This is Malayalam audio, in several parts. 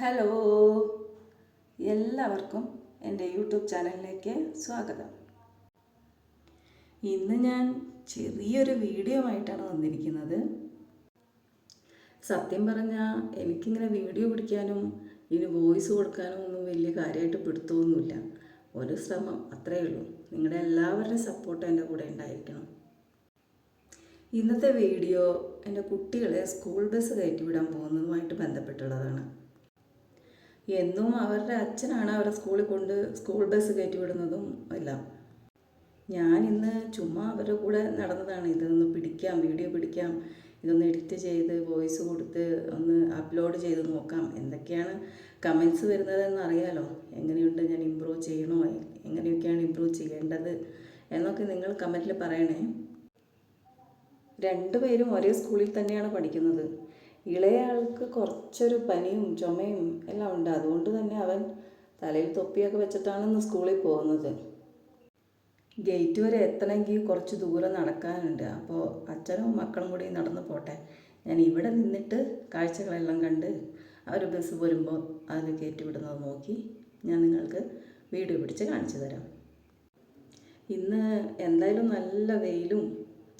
ഹലോ. എല്ലാവർക്കും എന്റെ യൂട്യൂബ് ചാനലിലേക്ക് സ്വാഗതം. ഇന്ന് ഞാൻ ചെറിയൊരു വീഡിയോ ആയിട്ടാണ് വന്നിരിക്കുന്നത്. സത്യം പറഞ്ഞാൽ എനിക്കിങ്ങനെ വീഡിയോ പിടിക്കാനും ഇനി വോയിസ് കൊടുക്കാനും ഒന്നും വലിയ കാര്യമായിട്ട് പിടുത്തമൊന്നുമില്ല. ഒരു ശ്രമം അത്രയേ ഉള്ളൂ. നിങ്ങളുടെ എല്ലാവരുടെയും സപ്പോർട്ട് എന്റെ കൂടെ ഉണ്ടായിരിക്കണം. ഇന്നത്തെ വീഡിയോ എന്റെ കുട്ടികളെ സ്കൂൾ ബസ് കയറ്റി വിടാൻ പോകുന്നതുമായിട്ട് ബന്ധപ്പെട്ടുള്ളതാണ്. എന്നും അവരുടെ അച്ഛനാണ് അവരെ സ്കൂളിൽ കൊണ്ട് സ്കൂൾ ബസ് കയറ്റി വിടുന്നതും എല്ലാം. ഞാൻ ഇന്ന് ചുമ്മാ അവരുടെ കൂടെ നടന്നതാണ്. ഇതൊന്ന് പിടിക്കാം വീഡിയോ പിടിക്കാം ഇതൊന്ന് എഡിറ്റ് ചെയ്ത് വോയിസ് കൊടുത്ത് ഒന്ന് അപ്ലോഡ് ചെയ്ത് നോക്കാം. എന്തൊക്കെയാണ് കമൻസ് വരുന്നതെന്ന് അറിയാലോ. എങ്ങനെയുണ്ട് ഞാൻ ഇമ്പ്രൂവ് ചെയ്യണോ? എങ്ങനെയൊക്കെയാണ് ഇമ്പ്രൂവ് ചെയ്യേണ്ടത്? എന്നൊക്കെ നിങ്ങൾ കമന്റിൽ പറയണേ. രണ്ടുപേരും ഒരേ സ്കൂളിൽ തന്നെയാണ് പഠിക്കുന്നത്. ഇളയ ആൾക്ക് കുറച്ചൊരു പനിയും ചുമയും എല്ലാം ഉണ്ട്. അതുകൊണ്ട് തന്നെ അവൻ തലയിൽ തൊപ്പിയൊക്കെ വെച്ചിട്ടാണ് ഇന്ന് സ്കൂളിൽ പോകുന്നത്. ഗേറ്റ് വരെ എത്തണമെങ്കിൽ കുറച്ച് ദൂരം നടക്കാനുണ്ട്. അപ്പോൾ അച്ഛനും മക്കളും കൂടി നടന്നു പോട്ടെ. ഞാൻ ഇവിടെ നിന്നിട്ട് കാഴ്ചകളെല്ലാം കണ്ട് അവർ ബസ് വരുമ്പോൾ അതിൽ കയറ്റി വിടുന്നത് നോക്കി ഞാൻ നിങ്ങൾക്ക് വീഡിയോ പിടിച്ച് കാണിച്ചു തരാം. ഇന്ന് എന്തായാലും നല്ല വെയിലും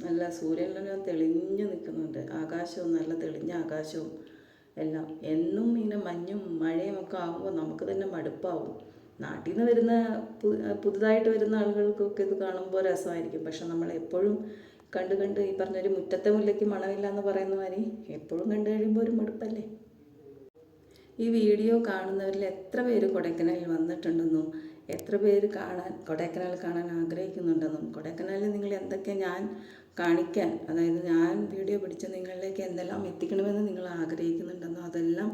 നല്ല സൂര്യനെല്ലാം തെളിഞ്ഞു നിൽക്കുന്നുണ്ട്. ആകാശവും നല്ല തെളിഞ്ഞ ആകാശവും എല്ലാം. എന്നും ഇങ്ങനെ മഞ്ഞും മഴയും ഒക്കെ ആകുമ്പോൾ നമുക്ക് തന്നെ മടുപ്പാവും. നാട്ടിൽ നിന്ന് വരുന്ന പുതുതായിട്ട് വരുന്ന ആളുകൾക്കൊക്കെ ഇത് കാണുമ്പോൾ രസമായിരിക്കും. പക്ഷെ നമ്മൾ എപ്പോഴും കണ്ട് കണ്ട് ഈ പറഞ്ഞൊരു മുറ്റത്തെ മുല്ലയ്ക്ക് മണമില്ല എന്ന് പറയുന്ന മാതിരി എപ്പോഴും കണ്ടു കഴിയുമ്പോൾ ഒരു മടുപ്പല്ലേ? ഈ വീഡിയോ കാണുന്നവരിൽ എത്ര പേര് കൊടൈക്കനാലിൽ വന്നിട്ടുണ്ടെന്നും എത്ര പേര് കാണാൻ കൊടൈക്കനാൽ കാണാൻ ആഗ്രഹിക്കുന്നുണ്ടെന്നും കൊടൈക്കനാലിൽ നിങ്ങൾ എന്തൊക്കെ ഞാൻ കാണിക്കാൻ. അതായത് ഞാൻ വീഡിയോ പിടിച്ച് നിങ്ങളിലേക്ക് എന്തെല്ലാം എത്തിക്കണമെന്ന് നിങ്ങൾ ആഗ്രഹിക്കുന്നുണ്ടെന്നോ അതെല്ലാം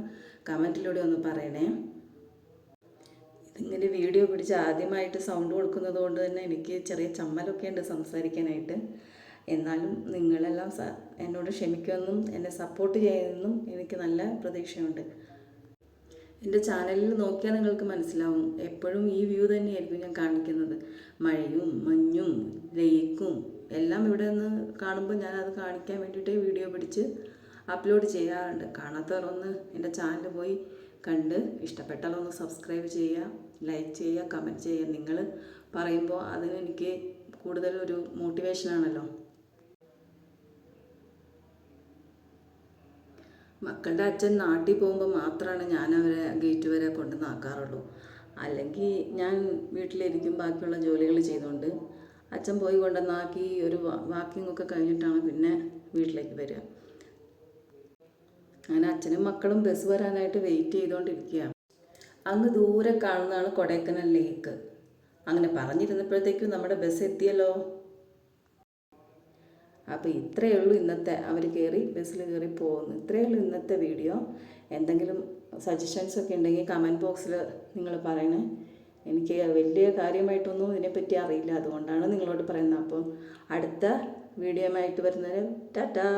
കമന്റിലൂടെ ഒന്ന് പറയണേ. ഇതിങ്ങനെ വീഡിയോ പിടിച്ച് ആദ്യമായിട്ട് സൗണ്ട് കൊടുക്കുന്നത് കൊണ്ട് തന്നെ എനിക്ക് ചെറിയ ചമ്മലൊക്കെ ഉണ്ട് സംസാരിക്കാനായിട്ട്. എന്നാലും നിങ്ങളെല്ലാം എന്നോട് ക്ഷമിക്കുമെന്നും എന്നെ സപ്പോർട്ട് ചെയ്യുമെന്നും എനിക്ക് നല്ല പ്രതീക്ഷയുണ്ട്. എന്റെ ചാനലിൽ നോക്കിയാൽ നിങ്ങൾക്ക് മനസ്സിലാവും. എപ്പോഴും ഈ വ്യൂ തന്നെയായിരിക്കും ഞാൻ കാണിക്കുന്നത്. മഴയും മഞ്ഞും ലേക്കും എല്ലാം ഇവിടെ നിന്ന് കാണുമ്പോൾ ഞാൻ അത് കാണിക്കാൻ വേണ്ടിയിട്ട് വീഡിയോ പിടിച്ച് അപ്ലോഡ് ചെയ്യാറുണ്ട്. കാണാത്തവർ ഒന്ന് എന്റെ ചാനൽ പോയി കണ്ട് ഇഷ്ടപ്പെട്ടാലൊന്ന് സബ്സ്ക്രൈബ് ചെയ്യുക ലൈക്ക് ചെയ്യുക കമന്റ് ചെയ്യുക. നിങ്ങൾ പറയുമ്പോൾ അതിന് എനിക്ക് കൂടുതൽ ഒരു മോട്ടിവേഷനാണല്ലോ മക്കളുടെ അച്ഛൻ നാട്ടിൽ പോകുമ്പോൾ മാത്രമാണ് ഞാൻ അവരെ ഗേറ്റ് വരെ കൊണ്ടുവന്നാക്കാറുള്ളൂ അല്ലെങ്കിൽ ഞാൻ വീട്ടിലിരിക്കും ബാക്കിയുള്ള ജോലികൾ ചെയ്തുകൊണ്ട് അച്ഛൻ പോയി കൊണ്ടുവന്നാക്കി ഒരു വാക്കിംഗ് ഒക്കെ കഴിഞ്ഞിട്ടാണ് പിന്നെ വീട്ടിലേക്ക് വരിക. അങ്ങനെ അച്ഛനും മക്കളും ബസ് വരാനായിട്ട് വെയിറ്റ് ചെയ്തുകൊണ്ടിരിക്കുക അങ്ങ് ദൂരെ കാണുന്നതാണ് കൊടൈക്കനാൽ ലേക്ക്. അങ്ങനെ പറഞ്ഞിരുന്നപ്പോഴത്തേക്കും നമ്മുടെ ബസ് എത്തിയല്ലോ. അപ്പോൾ ഇത്രയേ ഉള്ളൂ ഇന്നത്തെ അവർ കയറി ബസ്സിൽ കയറി പോകുന്നു. ഇത്രയേ ഉള്ളൂ ഇന്നത്തെ വീഡിയോ. എന്തെങ്കിലും സജഷൻസ് ഒക്കെ ഉണ്ടെങ്കിൽ കമന്റ് ബോക്സിൽ നിങ്ങൾ പറയണേ. എനിക്ക് വലിയ കാര്യമായിട്ടൊന്നും ഇതിനെപ്പറ്റി അറിയില്ല. അതുകൊണ്ടാണ് നിങ്ങളോട് പറയുന്നത്. അപ്പോൾ അടുത്ത വീഡിയോ ആയിട്ട് വരുന്നത് ടാറ്റാ!